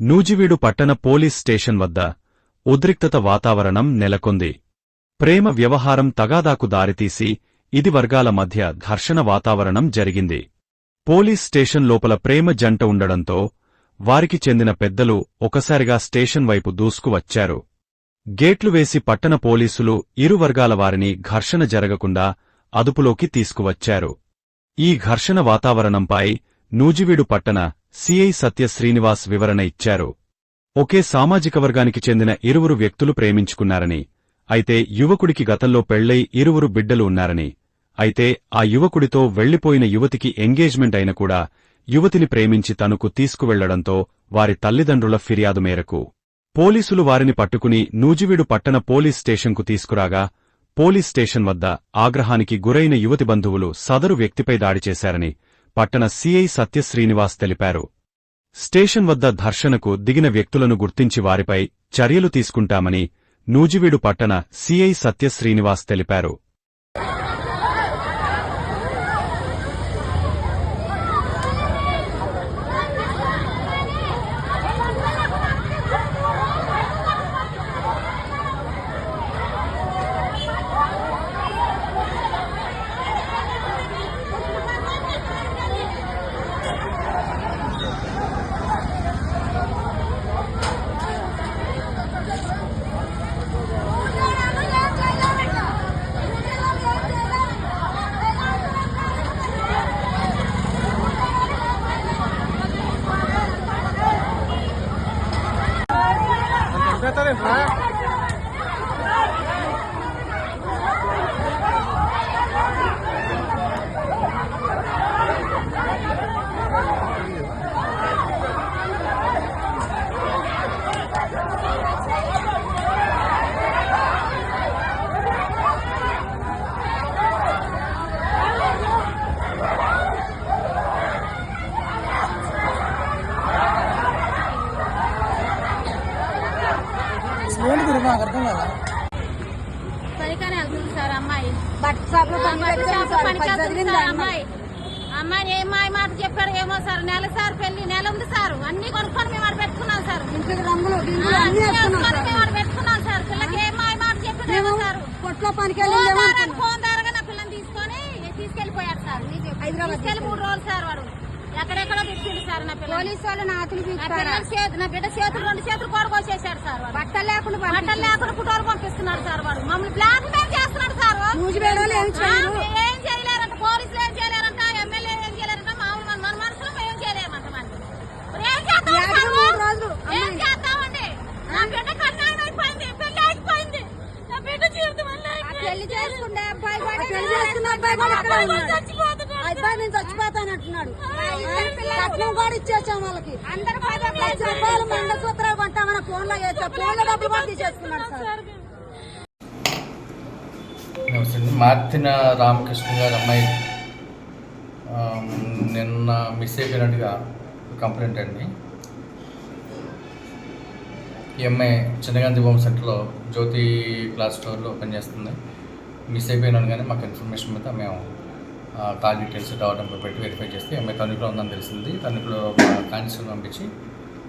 నూజివీడు పట్టణ police station వద్ద ఉద్రిక్తత వాతావరణం నెలకొంది. ప్రేమ వ్యవహారం తగాదాకు దారితీసి ఇది వర్గాల మధ్య ఘర్షణ వాతావరణం జరిగింది. పోలీస్ స్టేషన్ లోపల ప్రేమ జంట ఉండడంతో వారికి చెందిన పెద్దలు ఒకసారిగా స్టేషన్ వైపు దూసుకువచ్చారు గేట్లు వేసి పట్టణ పోలీసులు ఇరు వర్గాల వారిని ఘర్షణ జరగకుండా అదుపులోకి తీసుకువచ్చారు. ఈ ఘర్షణ వాతావరణంపై నూజివీడు పట్టణ సిఐ సత్య శ్రీనివాస్ వివరణ ఇచ్చారు. ఒకే సామాజిక వర్గానికి చెందిన ఇరువురు వ్యక్తులు ప్రేమించుకున్నారని అయితే యువకుడికి గతంలో పెళ్ళై ఇరువురు బిడ్డలు ఉన్నారని అయితే ఆ యువకుడితో వెళ్ళిపోయిన యువతికి ఎంగేజ్మెంట్ అయిన కూడా యువతిని ప్రేమించి తనకు తీసుకువెళ్ళడంతో వారి తల్లిదండ్రుల ఫిర్యాదు మేరకు పోలీసులు వారిని పట్టుకుని నూజివీడు పట్టణ పోలీస్ స్టేషన్కు తీసుకురాగా పోలీస్ స్టేషన్ వద్ద ఆగ్రహానికి గురైన యువతి బంధువులు సదరు వ్యక్తిపై దాడి చేశారని పట్టణ సీఐ సత్యశ్రీనివాస్ తెలిపారు. స్టేషన్ వద్ద ధర్షణకు దిగిన వ్యక్తులను గుర్తించి వారిపై చర్యలు తీసుకుంటామని నూజివీడు పట్టణ సీఐ సత్యశ్రీనివాస్ తెలిపారు. 面谈 ఏంటి గురు మాకు అర్థం కదా పనికనే వెళ్తుంది సార్ అమ్మాయి. బట్టల షాప్లో అమ్మాయి. అమ్మాయి. ఏం మాయ మాట చెప్పాడు ఏమో సార్. నెల సార్ పెళ్ళి నెల ఉంది సార్. అన్ని కొనుక్కొని మేము పెట్టుకున్నాం సార్. ఇంటికి రంగులు మేము పెట్టుకున్నాం సార్. పిల్లకి ఏం మాయ మాట చెప్పాడు ఏమో మేము సార్. కొట్లో పనికి ఫోన్ ద్వారా నా పిల్లని తీసుకొని తీసుకెళ్ళిపోయాడు సార్. హైదరాబాద్ తీసుకెళ్ళి మూడు రోజులు సార్ వాడు. ఎక్కడెక్కడో తెచ్చిండు సార్ నా పిల్ల పోలీసు వాళ్ళు నాతులు పిల్లల చేతి నా బిడ్డ చేతులు రెండు చేతులు కూడా కోసేశాడు సార్ వాడు బట్టలు లేకుండా బట్టలు. లేకుండా కుటోరు పంపిస్తున్నాడు సార్ వాడు మమ్మల్ని బ్లాక్ మెయిల్ చేస్తున్నాడు సార్ వాడు. నూజివీడు వాళ్ళు ఏం చేయరు. ఆ, ఏం చేయలేరంట పోలీసులు ఏం చేయలేరంట ఎమ్మెల్యే ఏం చేయలేరంట మామూలు మన మన మనుషులు ఏం చేయలేమంట మరి ఏం చేద్దాం ఏడాది సార్? మూడు రోజులు ఏం అమ్మాయి. చేద్దామండి నా బిడ్డ కళ్యాణం అయిపోయింది పెళ్ళి అయిపోయింది నా బిడ్డ జీవితం వల్ల ఆ పెళ్ళి చేసుకుంటే అబ్బాయి కూడా పెళ్ళి చేసుకున్న అబ్బాయి కూడా అక్కడే ఉన్నాడు. ఆ అబ్బాయి నేను చచ్చిపోతాను అంటున్నాడు. కట్నం కూడా ఇచ్చేసాం వాళ్ళకి. అందరూ లక్ష రూపాయలు మంగళసూత్రాలు కొంటామని ఫోన్లో చేస్తే ఫోన్లో డబ్బులు కూడా తీసేసుకున్నాడు సార్. మార్తిన రామకృష్ణ గారి అమ్మాయి. నిన్న మిస్ అయిపోయినట్టుగా కంప్లైంట్ అండి. ఈ అమ్మాయి చిన్నగాంధీ బొమ్మ సెంటర్లో జ్యోతి క్లాస్ స్టోర్లో పనిచేస్తుంది. మిస్ అయిపోయినాను కానీ మాకు ఇన్ఫర్మేషన్ మీద మేము కాల్ డీటెయిల్స్ రావడం పెట్టి వెరిఫై చేస్తే అమ్మాయి తణుకులో ఉందని తెలిసింది. తణుకులో కాన్స్టేబుల్ పంపించి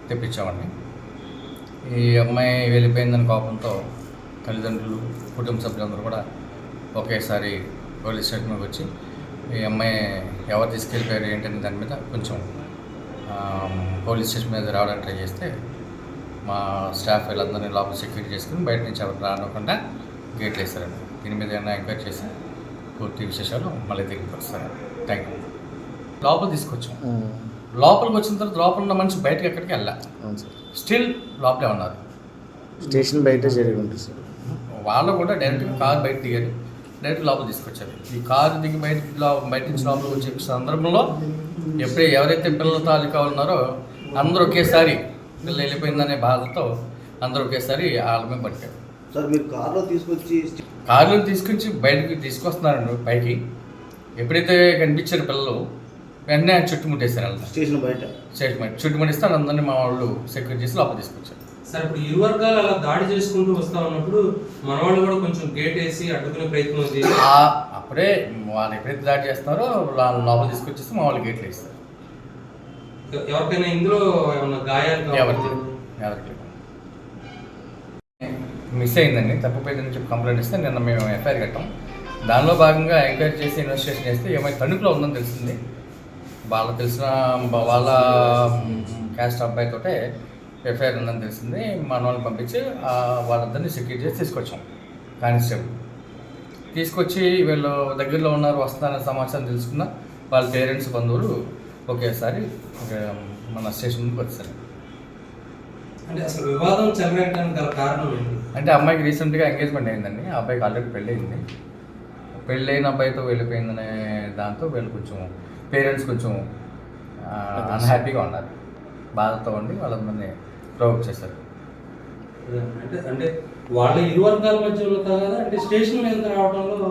తెప్పించామండి. ఈ అమ్మాయి వెళ్ళిపోయిందని కోపంతో తల్లిదండ్రులు కుటుంబ సభ్యులందరూ కూడా ఒకేసారి పోలీస్ స్టేషన్కి వచ్చి ఈ అమ్మాయి ఎవరు తీసుకెళ్ళిపోయారు ఏంటనే దాని మీద కొంచెం పోలీస్ స్టేషన్ మీద రావడానికి ట్రై చేస్తే మా స్టాఫ్ వీళ్ళందరినీ లోపల సెక్యూరిటీ చేసుకుని బయట నుంచి ఎవరు రానివ్వకుండా గేట్లు వేస్తారండి దీని మీద ఏమైనా ఎంక్వైరీ చేసి పూర్తి విశేషాలు మళ్ళీ తిరిగి వస్తారు థ్యాంక్ యూ లోపల తీసుకొచ్చాం. లోపలికి వచ్చిన తర్వాత లోపల ఉన్న మనిషి బయటకి ఎక్కడికి వెళ్ళా. స్టిల్ లోపలే ఉన్నారు. స్టేషన్ బయట జరిగి ఉంటుంది సార్. వాళ్ళు కూడా డైరెక్ట్గా కారు బయట దిగారు. డైరెక్ట్ లోపల తీసుకొచ్చారు. ఈ కారు దిగి బయట బయట నుంచి లోపలికి వచ్చే సందర్భంలో ఎప్పుడే ఎవరైతే పిల్లల తాలూకా ఉన్నారో అందరూ ఒకేసారి పిల్ల వెళ్ళిపోయిందనే బాధతో అందరూ ఒకేసారి వాళ్ళ మీద పట్టారు సార్ మీరు కార్లో తీసుకొచ్చి కారులో తీసుకొచ్చి బయటకి తీసుకొస్తున్నారండి పైకి. ఎప్పుడైతే కనిపించారు పిల్లలు వెంటనే ఆయన చుట్టుముట్టేశారు వాళ్ళని. స్టేషన్ బయట? స్టేషన్ చుట్టుముట్టిస్తే అందరినీ మా వాళ్ళు సెక్యూర్ చేసి లోపల తీసుకొచ్చారు. సార్ ఇప్పుడు ఇరు వర్గాలు అలా దాడి చేసుకుంటూ వస్తా ఉన్నప్పుడు మన వాళ్ళు కూడా కొంచెం గేట్ వేసి అడ్డుకునే ప్రయత్నం ఉంది. ఆ- అప్పుడే వాళ్ళు ఎప్పుడైతే దాడి చేస్తారో వాళ్ళ లోపల తీసుకొచ్చేస్తే మా వాళ్ళు గేట్లు వేస్తారు. ఎవరికైనా ఇందులో ఏమన్నా గాయాలు ఎవరికి? ఎవరికి? మిస్ అయిందండి. తప్పిపోయిందని చెప్పి కంప్లైంట్ ఇస్తే నిన్న మేము ఎఫ్ఐఆర్ కట్టాం. దానిలో భాగంగా ఎంక్వైరీ చేసి ఇన్వెస్టిగేషన్ చేస్తే ఏమైనా తణుకులో ఉందని తెలిసింది. వాళ్ళ తెలిసిన వాళ్ళ క్యాస్ట్ అబ్బాయితోటే ఎఫ్ఐఆర్ ఉందని తెలిసింది. మన వాళ్ళని పంపించి వాళ్ళందరినీ సెక్యూర్ చేసి తీసుకొచ్చాం. కానిస్టేబుల్. తీసుకొచ్చి వీళ్ళు దగ్గరలో ఉన్నారు వస్తున్నారనే సమాచారం తెలుసుకున్న వాళ్ళ పేరెంట్స్ బంధువులు ఒకేసారి మన స్టేషన్ ముందుకు వచ్చారు. అంటే అసలు వివాదం చెలరేయడానికి గల కారణం ఏంటి? అంటే అమ్మాయికి రీసెంట్గా ఎంగేజ్మెంట్ అయిందండి. ఆ అబ్బాయికి ఆల్రెడీ పెళ్ళి అయింది పెళ్ళి అయిన అబ్బాయితో వెళ్ళిపోయిందనే దాంతో వీళ్ళు కొంచెం పేరెంట్స్ కొంచెం అన్హ్యాపీగా ఉన్నారు. బాధతో ఉండి వాళ్ళందరినీ ప్రొవోక్ చేశారు. అంటే అంటే వాళ్ళ ఇరు వర్గాల కదా అంటే స్టేషన్ మీద రావడంలో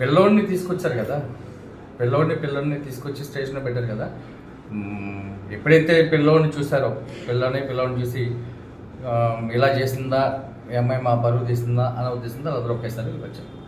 పిల్లోడిని తీసుకొచ్చారు కదా. పిల్లోడిని పిల్లోడిని తీసుకొచ్చి స్టేషన్లో పెట్టారు కదా. ఎప్పుడైతే పిల్లోడిని చూసారో పిల్లోని పిల్లోడిని చూసి ఇలా చేసిందా ఈ అమ్మాయి మా పరువు తీసిందా అనే ఉద్దేశంతో అందరూ ఒకేసారి వచ్చారు